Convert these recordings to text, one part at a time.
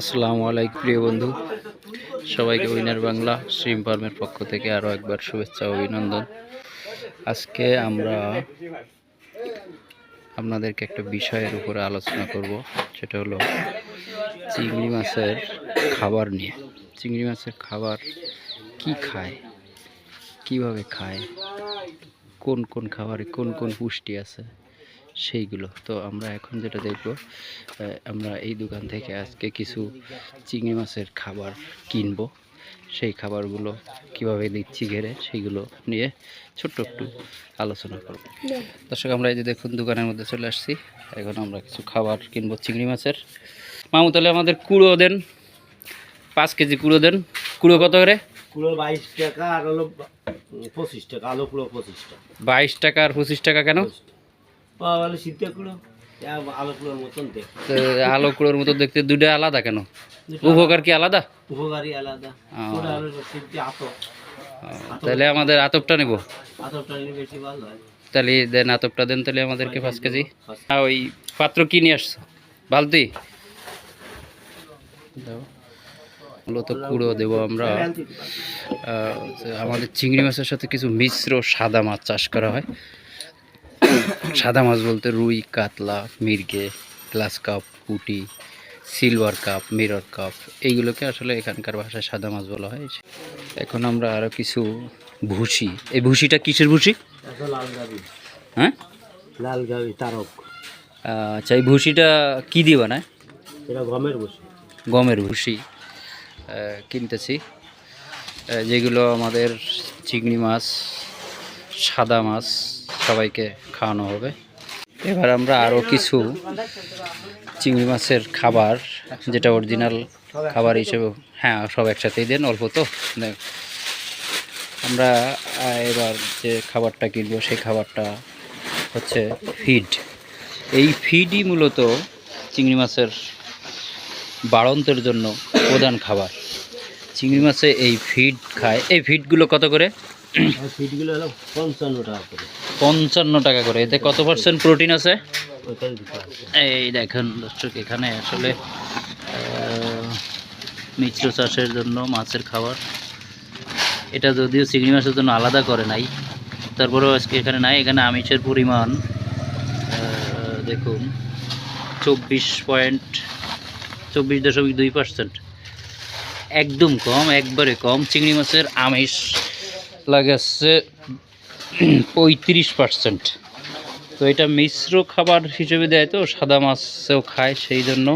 আসসালামু আলাইকুম, প্রিয় বন্ধু। সবাইকে উইনার বাংলা স্ট্রিম ফার্মের পক্ষ থেকে আরও একবার শুভেচ্ছা অভিনন্দন। আজকে আমরা আপনাদেরকে একটা বিষয়ের উপরে আলোচনা করব, সেটা হলো চিংড়ি মাছের খাবার নিয়ে। চিংড়ি মাছের খাবার কি খায়? কীভাবে খায়? কোন কোন খাবারে কোন কোন পুষ্টি আছে? সেইগুলো। তো আমরা এখন যেটা দেখব আমরা এই দোকান থেকে আজকে কিছু চিংড়ি মাছের খাবার কিনবো। সেই খাবারগুলো কীভাবে দিচ্ছি ঘেরে সেইগুলো নিয়ে ছোট্ট একটু আলোচনা করব। দর্শক আমরা এই যে দেখুন দোকানের মধ্যে চলে আসছি। এখন আমরা কিছু খাবার কিনবো চিংড়ি মাছের। মামু তাহলে আমাদের কুড়ো দেন। পাঁচ কেজি কুড়ো দেন। কুড়ো কত করে? কুলো বাইশ টাকা আর হলো পঁচিশ টাকা আলো কুলো পঁচিশ টাকা। বাইশ টাকা আর পঁচিশ টাকা কেন? পাওয়া গেলে শীতে কুলো মতন দেখ তো আলো কুড়োর মতো দেখতে দুটো আলাদা কেন? উপকার কি আলাদা? উপকারী আলাদা। আলো তাহলে আমাদের আতপটা নেব। আতপটা নিলে বেশি ভালো হয়। তাহলে দেন আতপটা দেন তাহলে আমাদেরকে পাঁচ কেজি। ওই পাত্র কি নিয়ে আসছো? বালতি? দাও। মূলত কুড়ো দেবো আমরা। আমাদের চিংড়ি মাছের সাথে কিছু মিশ্র সাদা মাছ চাষ করা হয়। সাদা মাছ বলতে রুই কাতলা মির্গে গ্লাস কাপ পুটি সিলভার কাপ মিরর কাপ এইগুলোকে আসলে এখানকার ভাষায় সাদা মাছ বলা হয়। এখন আমরা আরও কিছু ভুসি। এই ভুসিটা কিসের ভুসি? হ্যাঁ? লাল গাবি তারক। আচ্ছা এই ভুসিটা কী দিয়ে বানায়? এটা গমের বসে গমের ভুসি। কিনতেছি। যেগুলো আমাদের চিংড়ি মাছ সাদা মাছ সবাইকে খাওয়ানো হবে। এবার আমরা আরও কিছু চিংড়ি মাছের খাবার, যেটা অরিজিনাল খাবার হিসেবে হ্যাঁ সব একসাথেই দেন, অল্প তো। আমরা এবার যে খাবারটা কিনবো, সেই খাবারটা হচ্ছে ফিড এই ফিডই মূলত চিংড়ি মাছের বাড়ন্তের জন্য প্রধান খাবার। চিংড়ি মাছে এই ফিড খায়। এই ফিডগুলো কত করে? আর হলো পঞ্চান্ন টাকা করে। পঞ্চান্ন টাকা করে। এতে কত পার্সেন্ট প্রোটিন আছে? এই দেখেন দর্শক এখানে আসলে মিশ্র চাষের জন্য মাছের খাবার। এটা যদিও চিংড়ি মাছের জন্য আলাদা করে নাই তারপরেও আজকে এখানে নাই। এখানে আমিষের পরিমাণ দেখুন চব্বিশ পয়েন্ট চব্বিশ দশমিক দুই পার্সেন্ট একদম কম একবারে কম চিংড়ি মাছের আমিষ। লাগাচ্ছে পঁয়ত্রিশ পার্সেন্ট তো এটা মিশ্র খাবার হিসেবে দেয় তো, সাদা মাছও খায় সেই জন্য।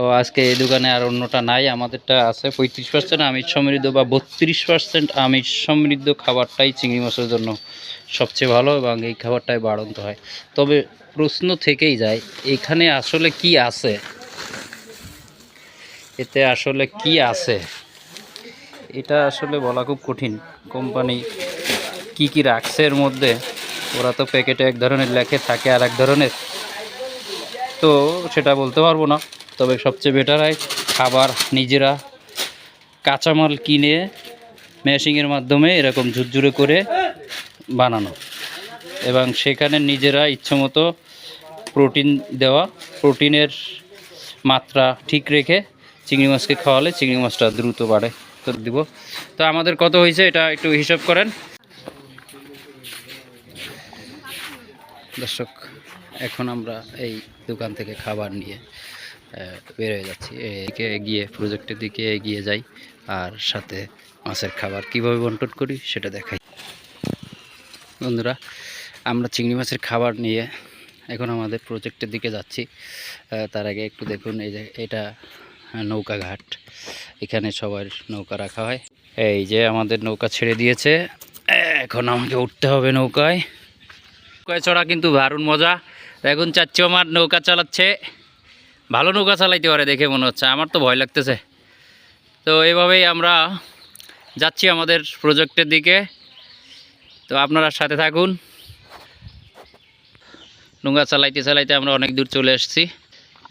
ও, আজকে এই দোকানে আর অন্যটা নাই, আমাদেরটা আছে পঁয়ত্রিশ পার্সেন্ট আমিষ সমৃদ্ধ বা বত্রিশ পার্সেন্ট আমিষ সমৃদ্ধ খাবারটাই চিংড়ি মাছের জন্য সবচেয়ে ভালো এবং এই খাবারটাই বাড়ন্ত হয়। তবে প্রশ্ন থেকেই যায়, এখানে আসলে কি আছে? এতে আসলে কি আছে? এটা আসলে বলা খুব কঠিন। কোম্পানি কি কি রাখছে এর মধ্যে, ওরা তো প্যাকেটে এক ধরনের লেখে, থাকে আর এক ধরনের। তো সেটা বলতে পারব না, তবে সবচেয়ে বেটার হয় খাবার নিজেরা কাঁচামাল কিনে মেশিংয়ের মাধ্যমে এরকম ঝুরঝুরে করে বানানো। এবং সেখানে নিজেরা ইচ্ছামতো প্রোটিন দেওয়া প্রোটিনের মাত্রা ঠিক রেখে চিংড়ি মাছকে খাওয়ালে চিংড়ি মাছটা দ্রুত বাড়ে। দিব। তো আমাদের কত হয়েছে এটা একটু হিসাব করেন। দর্শক, এখন আমরা এই দোকান থেকে খাবার নিয়ে বের হয়ে যাচ্ছি। এদিকে এগিয়ে প্রজেক্টের দিকে এগিয়ে যাই আর সাথে মাছের খাবার কীভাবে বন্টন করি সেটা দেখাই। বন্ধুরা, আমরা চিংড়ি মাছের খাবার নিয়ে এখন আমাদের প্রজেক্টের দিকে যাচ্ছি। তার আগে একটু দেখুন, এই যে এটা নৌকা ঘাট। এখানে সবার নৌকা রাখা হয়। এই যে আমাদের নৌকা ছেড়ে দিয়েছে। এখন আমাকে উঠতে হবে নৌকায়। নৌকায় চড়া কিন্তু দারুণ মজা। এখন চাচ্ছি আমার নৌকা চালাচ্ছে। ভালো নৌকা চালাইতে পারে দেখে মনে হচ্ছে। আমার তো ভয় লাগতেছে। তো এভাবেই আমরা যাচ্ছি আমাদের প্রজেক্টের দিকে। তো আপনারা সাথে থাকুন। নৌকা চালাইতে চালাইতে আমরা অনেক দূর চলে এসেছি।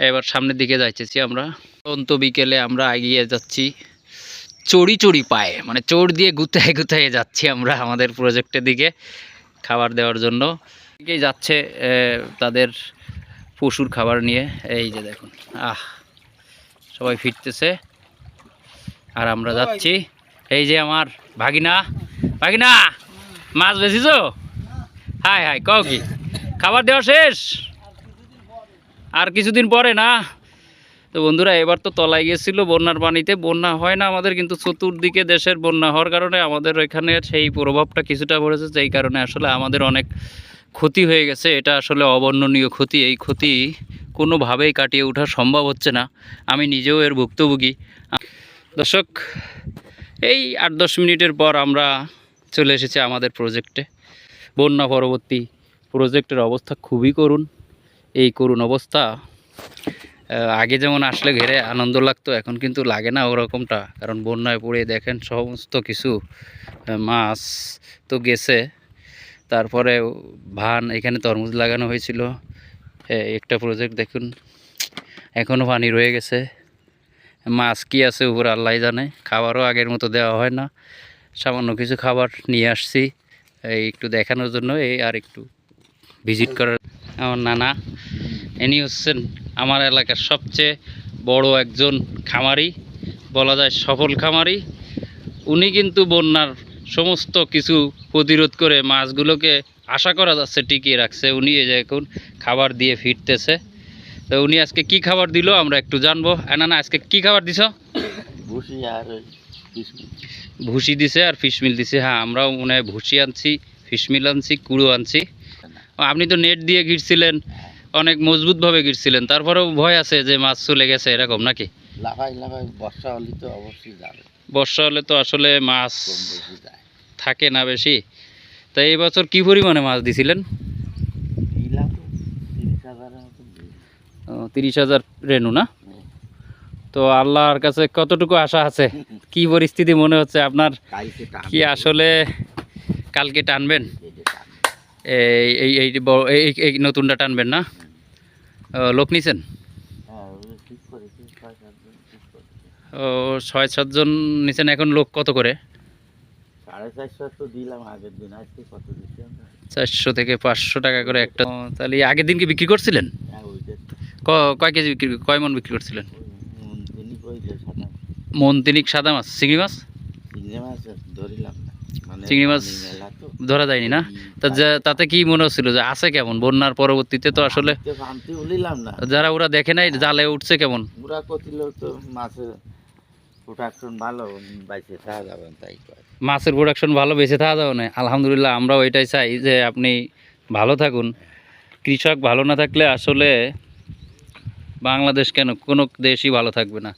এবার সামনের দিকে যাইতেছি আমরা। অন্ত বিকেলে আমরা এগিয়ে যাচ্ছি চড়ি চড়ি পায়ে। মানে চোর দিয়ে গুতায় গুতায় যাচ্ছি আমরা আমাদের প্রজেক্টের দিকে খাবার দেওয়ার জন্য। দিকেই যাচ্ছে তাদের পশুর খাবার নিয়ে। এই যে দেখুন আহ সবাই ফিরতেছে। আর আমরা যাচ্ছি। এই যে আমার ভাগিনা। ভাগিনা মাছ বেশিছ হাই হাই কও কি? খাবার দেওয়া শেষ? আর কিছুদিন পরে না? তো বন্ধুরা, এবার তো তলায় গিয়েছিল বন্যার পানিতে। বন্যা হয় না আমাদের, কিন্তু চতুর্দিকে দেশের বন্যা হওয়ার কারণে আমাদের এখানে সেই প্রভাবটা কিছুটা পড়েছে, যেই কারণে আসলে আমাদের অনেক ক্ষতি হয়ে গেছে। এটা আসলে অবর্ণনীয় ক্ষতি। এই ক্ষতি কোনোভাবেই কাটিয়ে ওঠা সম্ভব হচ্ছে না। আমি নিজেও এর ভুক্তভোগী। দর্শক, এই আট দশ মিনিটের পর আমরা চলে এসেছি আমাদের প্রজেক্টে। বন্যা পরবর্তী প্রজেক্টের অবস্থা খুবই করুণ। এই করুণ অবস্থা আগে যেমন আসলে ঘেরে আনন্দ লাগতো, এখন কিন্তু লাগে না ওরকমটা। কারণ বন্যায় পড়ে দেখেন সমস্ত কিছু মাছ তো গেছে। তারপরে ভান এখানে তরমুজ লাগানো হয়েছিল। একটা প্রজেক্ট দেখুন এখনও পানি রয়ে গেছে। মাছ কি আছে উপর আল্লাহ জানে, খাবারও আগের মতো দেওয়া হয় না। সামান্য কিছু খাবার নিয়ে আসছি একটু দেখানোর জন্য, এই আর একটু ভিজিট করার। আমার নানা ইনি হচ্ছেন আমার এলাকার সবচেয়ে বড় একজন খামারি বলা যায় সফল খামারি। উনি কিন্তু বন্যার সমস্ত কিছু প্রতিরোধ করে মাছগুলোকে আশা করা যাচ্ছে টিকিয়ে রাখছে। উনি এই যে এখন খাবার দিয়ে ফিরতেছে। তো উনি আজকে কি খাবার দিল আমরা একটু জানব। না না আজকে কি খাবার দিছ? ভুসি আর ভুসি দিছে আর ফিশমিল দিছে। হ্যাঁ আমরাও মনে হয় ভুসি আনছি ফিশমিল আনছি কুড়ো আনছি। আপনি তো নেট দিয়ে গিরছিলেন অনেক মজবুতভাবে গিরছিলেন। তারপরেও ভয় আছে যে মাছ চলে গেছে এরকম নাকি? লাফাই লাফাই বর্ষা হলে তো অবশ্যই যাবে। বর্ষা হলে তো আসলে মাছ থাকে না বেশি। তা এই বছর কি পরিমাণে মাছ দিছিলেন? তিরিশ হাজার রেনু না? তো আল্লাহর কাছে কতটুকু আশা আছে? কি পরিস্থিতি মনে হচ্ছে আপনার? কি আসলে কালকে টানবেন? এই। এই এই এই নতুনটা টানবেন না? লোক নিছেন? ও ছয় সাতজন নিছেন এখন লোক কত করে? চারশো থেকে পাঁচশো টাকা করে একটা। তাহলে আগের দিন কি বিক্রি করছিলেন? হ্যাঁ কয় কেজি বিক্রি কয় মন বিক্রি করছিলেন? মন তিনিক সাদা মাছ। চিংড়ি মাছ? চিংড়ি মাছ ধরিলাম মানে চিংড়ি মাছ ধরা যায়নি না? তা তাতে কি মনে হচ্ছিল যে আছে কেমন? বন্যার পরবর্তীতে তো আসলে যারা ওরা দেখে নাই জালে উঠছে কেমন? পুরা কতিল তো মাছের প্রোডাকশন ভালো বাইসে থাকা যাবে তাই মাছের প্রোডাকশন ভালো বেঁচে থাকা যাবে না। আলহামদুলিল্লাহ আমরাও এটাই চাই যে আপনি ভালো থাকুন। কৃষক ভালো না থাকলে আসলে বাংলাদেশ কেন কোনো দেশই ভালো থাকবে না।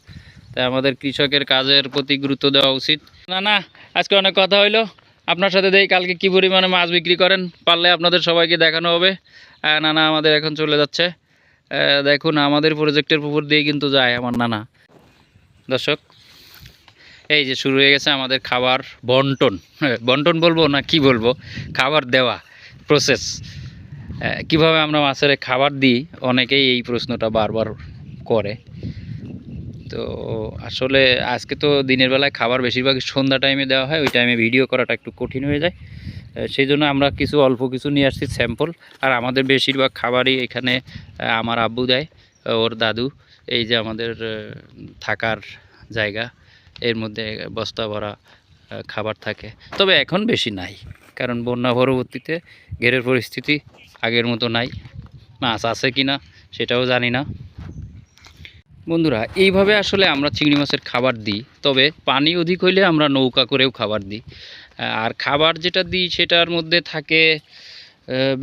তাই আমাদের কৃষকের কাজের প্রতি গুরুত্ব দেওয়া উচিত। না না আজকে অনেক কথা হইল। আপনার সাথে দেই কালকে কি পরিমাণে মাছ বিক্রি করেন পারলে আপনাদের সবাইকে দেখানো হবে। নানা আমাদের এখন চলে যাচ্ছে। দেখুন আমাদের প্রজেক্টের উপর দিয়ে কিন্তু যায় আমার নানা। দর্শক এই যে শুরু হয়ে গেছে আমাদের খাবার বন্টন। হ্যাঁ, বন্টন বলব না কি বলব? খাবার দেওয়া প্রসেস কীভাবে আমরা মাছের খাবার দিই? অনেকেই এই প্রশ্নটা বারবার করে। তো আসলে আজকে তো দিনের বেলায় খাবার বেশিরভাগ সন্ধ্যা টাইমে দেওয়া হয়, ওই টাইমে ভিডিও করাটা একটু কঠিন হয়ে যায়। সেই জন্য আমরা কিছু, অল্প কিছু নিয়ে আসছি স্যাম্পল আর আমাদের বেশিরভাগ খাবারই এখানে আমার আব্বু দেয়, ওর দাদু। এই যে আমাদের থাকার জায়গা, এর মধ্যে বস্তা ভরা খাবার থাকে। তবে এখন বেশি নাই, কারণ বন্যা পরবর্তীতে ঘেরের পরিস্থিতি আগের মতো নাই। মাছ আছে কি না সেটাও জানি না। বন্ধুরা এইভাবে আসলে আমরা চিংড়ি মাছের খাবার দিই তবে পানি অধিক হইলে আমরা নৌকা করেও খাবার দিই। আর খাবার যেটা দিই সেটার মধ্যে থাকে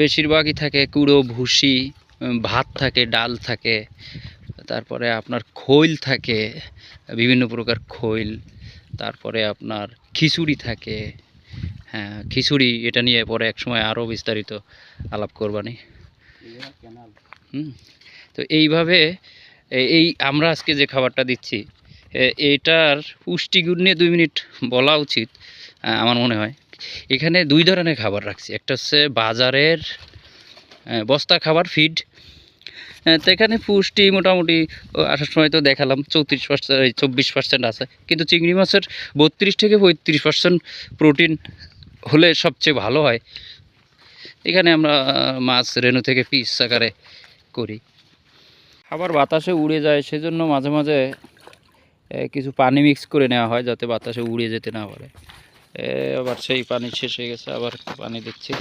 বেশিরভাগই থাকে কুড়ো ভুসি ভাত থাকে ডাল থাকে তারপরে আপনার খৈল থাকে বিভিন্ন প্রকার খৈল তারপরে আপনার খিচুড়ি থাকে। হ্যাঁ খিচুড়ি এটা নিয়ে পরে একসময় আরও বিস্তারিত আলাপ করবানি। হুম তো এইভাবে এই আমরা আজকে যে খাবারটা দিচ্ছি এটার পুষ্টিগুণ নিয়ে দুই মিনিট বলা উচিত আমার মনে হয়। এখানে দুই ধরনের খাবার রাখছি। একটা হচ্ছে বাজারের বস্তা খাবার ফিড তো এখানে পুষ্টি মোটামুটি আসার সময় তো দেখালাম, চৌত্রিশ পার্সেন্ট এই চব্বিশ পার্সেন্ট আছে। কিন্তু চিংড়ি মাছের বত্রিশ থেকে পঁয়ত্রিশ পার্সেন্ট প্রোটিন হলে সবচেয়ে ভালো হয়। এখানে আমরা মাছ রেণু থেকে পিস আকারে করি। খাবার বাতাসে উড়ে যায়, সেজন্য মাঝে মাঝে কিছু পানি মিক্স করে নেওয়া হয় যাতে বাতাসে উড়ে যেতে না পারে। আবার সেই পানি শেষ হয়ে গেছে, আবার পানি দিচ্ছি।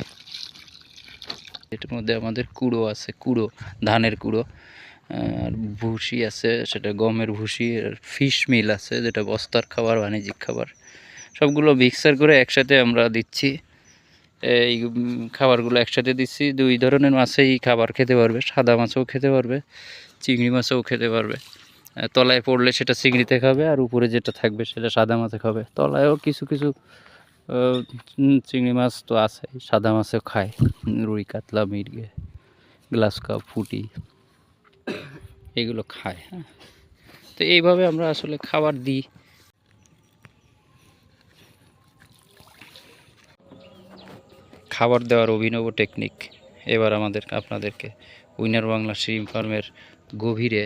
এটার মধ্যে আমাদের কুড়ো আছে, কুড়ো, ধানের কুড়ো। আর ভুসি আছে, সেটা গমের ভুসি, আর ফিশ মিল আছে, যেটা বস্তার খাবার, বাণিজ্যিক খাবার। সবগুলো মিক্সার করে একসাথে আমরা দিচ্ছি। এই খাবারগুলো একসাথে দিচ্ছি। দুই ধরনের মাছেই খাবার খেতে পারবে, সাদা মাছও খেতে পারবে। চিংড়ি মাছও খেতে পারবে। তলায় পড়লে সেটা চিংড়িতে খাবে আর উপরে যেটা থাকবে সেটা সাদা মাছে খাবে। তলায়ও কিছু কিছু চিংড়ি মাছ তো আছে সাদা মাছেও খায়। রুই, কাতলা, মির্গে গ্লাস কাপ ফুটি, এগুলো খায় হ্যাঁ। তো এইভাবে আমরা আসলে খাবার দিই। খাবার দেওয়ার অভিনব টেকনিক এবার আমাদের, আপনাদেরকে, উইনার বাংলা শ্রিম ফার্মের গভীরে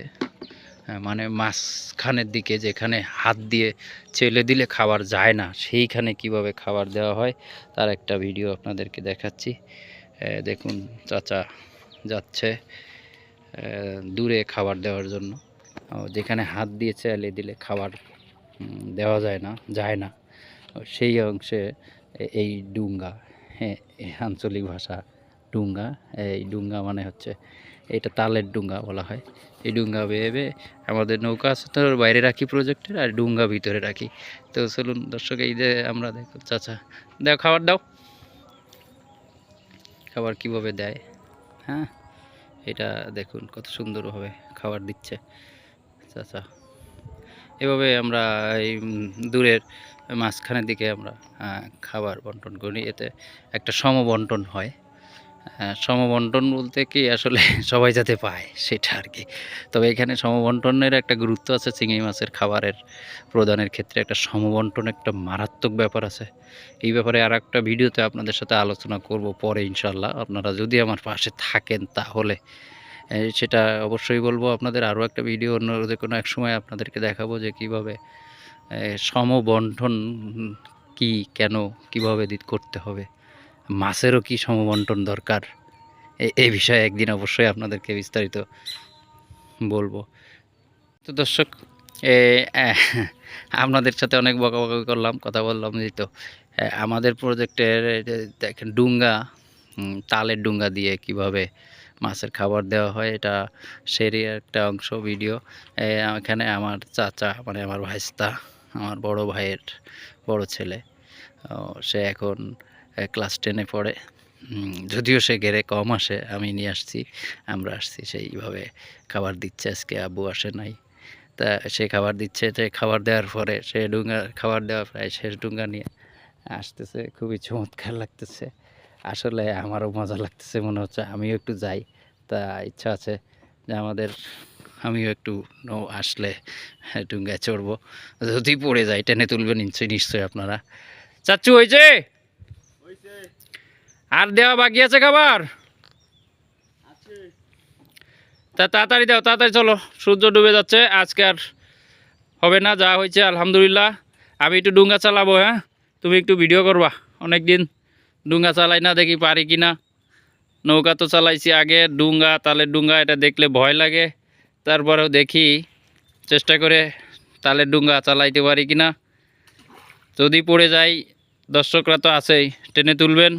মানে মাঝখানের দিকে যেখানে হাত দিয়ে চেলে দিলে খাবার যায় না, সেইখানে কীভাবে খাবার দেওয়া হয় তার একটা ভিডিও আপনাদেরকে দেখাচ্ছি। দেখুন, চাচা যাচ্ছে দূরে খাবার দেওয়ার জন্য। যেখানে হাত দিয়ে চেলে দিলে খাবার দেওয়া যায় না যায় না। সেই অংশে এই ডুঙ্গা হ্যাঁ আঞ্চলিক ভাষা ডুঙ্গা, এই ডুঙ্গা মানে হচ্ছে এটা তালের ডুঙ্গা বলা হয়। এই ডুঙ্গা বেয়ে আমাদের নৌকা আছে তো বাইরে রাখি প্রজেক্টের আর ডুঙ্গা ভিতরে রাখি। তো চলুন দর্শক এই যে আমরা দেখো চাচা দাও খাবার দাও। খাবার কীভাবে দেয়? হ্যাঁ এটা দেখুন কত সুন্দরভাবে খাবার দিচ্ছে চাচা। এভাবে আমরা এই দূরের মাঝখানের দিকে আমরা খাবার বন্টন করি। এতে একটা সমবন্টন হয়। আহ, সমবন্টন বলতে কি আসলে সবাই যাতে পায়, সেটা আর কি। তবে এখানে সমবন্টনের একটা গুরুত্ব আছে, চিংড়ি মাছের খাবারের প্রদানের ক্ষেত্রে একটা সমবন্টন একটা মারাত্মক ব্যাপার আছে। এই ব্যাপারে আর একটা ভিডিওতে আপনাদের সাথে আলোচনা করব পরে ইনশাল্লাহ আপনারা যদি আমার পাশে থাকেন তাহলে সেটা অবশ্যই বলব। আপনাদের আরও একটা ভিডিও অন্য যে কোনো এক সময় আপনাদেরকে দেখাবো যে কীভাবে সমবন্টন কি, কেন, কীভাবে দিত করতে হবে। মাছেরও কি সমবন্টন দরকার? এই বিষয়ে একদিন অবশ্যই আপনাদেরকে বিস্তারিত বলব। তো দর্শক আপনাদের সাথে অনেক বকাবকি করলাম, কথা বললাম যে তো। আমাদের প্রজেক্টের দেখেন ডুঙ্গা তালের ডুঙ্গা দিয়ে কীভাবে মাছের খাবার দেওয়া হয়, এটা সেরই একটা অংশ ভিডিও। এখানে আমার চাচা মানে আমার ভাইস্তা, আমার বড় ভাইয়ের বড় ছেলে সে এখন ক্লাস টেনে পড়ে। যদিও সে গেরে কম আসে, আমি নিয়ে আসছি, আমরা আসছি, সেইভাবে খাবার দিচ্ছে আজকে, আব্বু আসে নাই। তা সে খাবার দিচ্ছে, সে খাবার দেওয়ার পরে সে ডুঙ্গা, খাবার দেওয়া প্রায় শেষ ডুঙ্গা নিয়ে আসতেছে, খুবই চমৎকার লাগতেছে। আসলে আমারও মজা লাগতেছে, মনে হচ্ছে আমিও একটু যাই। তা ইচ্ছা আছে যে আমাদের, আমিও একটু নৌ, আসলে ডুঙ্গায় চড়বো। যদি পড়ে যায় টেনে তুলবেন নিশ্চয়ই নিশ্চয়ই আপনারা। চাচ্ছু হয়েছে আর দেওয়া বাকি আছে খাবার? তা তাড়াতাড়ি দাও তাড়াতাড়ি চলো। সূর্য ডুবে যাচ্ছে আজকে আর হবে না যা হয়েছে আলহামদুলিল্লাহ। আমি একটু ডুঙ্গা চালাবো হ্যাঁ? তুমি একটু ভিডিও করবা। অনেক দিন ডুঙ্গা চালাই না দেখি পারি কি না নৌকা তো চালাইছি আগে ডুঙ্গা তালের ডুঙ্গা এটা দেখলে ভয় লাগে। তারপরেও দেখি চেষ্টা করে তালের ডুঙ্গা চালাইতে পারি কি না যদি পড়ে যাই দর্শকরা তো আছেই টেনে তুলবেন।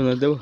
মনে দেবো